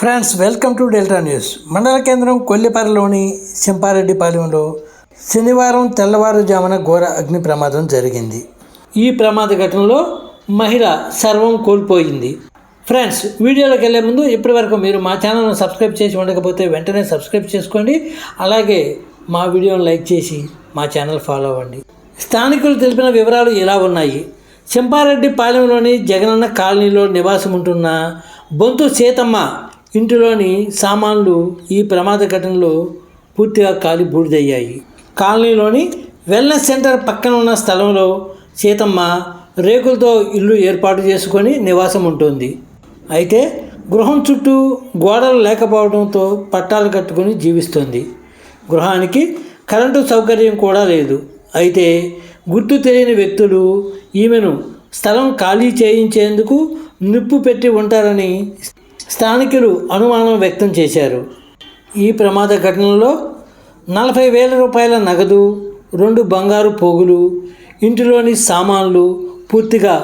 Friends welcome to Delta News. మండల కేంద్రం కొల్లిపరలోని సింపారెడ్డిపాలెంలో శనివారం తెల్లవారుజామున ఘోర అగ్ని ప్రమాదం జరిగింది. ఈ ప్రమాద ఘటనలో మహిళ సర్వం కోల్పోయింది. ఫ్రెండ్స్ వీడియోలోకి వెళ్ళే ముందు ఇప్పటివరకు మీరు మా ఛానల్ను సబ్స్క్రైబ్ చేసి ఉండకపోతే వెంటనే సబ్స్క్రైబ్ చేసుకోండి. అలాగే మా వీడియోను లైక్ చేసి మా ఛానల్ ఫాలో అవ్వండి. స్థానికులు తెలిపిన వివరాలు ఇలా ఉన్నాయి? చెంపారెడ్డి పాలెంలోని జగనన్న కాలనీలో నివాసం ఉంటున్న బొంతు సీతమ్మ ఇంటిలోని సామాన్లు ఈ ప్రమాద ఘటనలో పూర్తిగా కాలి బూడిదయ్యాయి. కాలనీలోని వెల్నెస్ సెంటర్ పక్కన ఉన్న స్థలంలో సీతమ్మ రేకులతో ఇల్లు ఏర్పాటు చేసుకొని నివాసం ఉంటుంది. అయితే గృహం చుట్టూ గోడలు లేకపోవడంతో పట్టాలు కట్టుకొని జీవిస్తుంది. గృహానికి కరెంటు సౌకర్యం కూడా లేదు. అయితే గుర్తు తెలియని వ్యక్తులు ఈమెను స్థలం ఖాళీ చేయించేందుకు నిప్పు పెట్టి ఉంటారని స్థానికులు అనుమానం వ్యక్తం చేశారు. ఈ ప్రమాద ఘటనలో నలభై వేల రూపాయల నగదు రెండు బంగారు పోగులు ఇంటిలోని సామాన్లు పూర్తిగా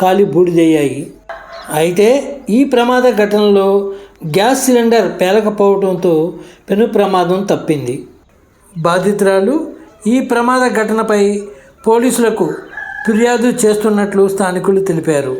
కాలి బూడిదయ్యాయి అయితే ఈ ప్రమాద ఘటనలో గ్యాస్ సిలిండర్ పేలకపోవడంతో పెను ప్రమాదం తప్పింది. బాధితురాలు ఈ ప్రమాద ఘటనపై పోలీసులకు ఫిర్యాదు చేస్తున్నట్లు స్థానికులు తెలిపారు.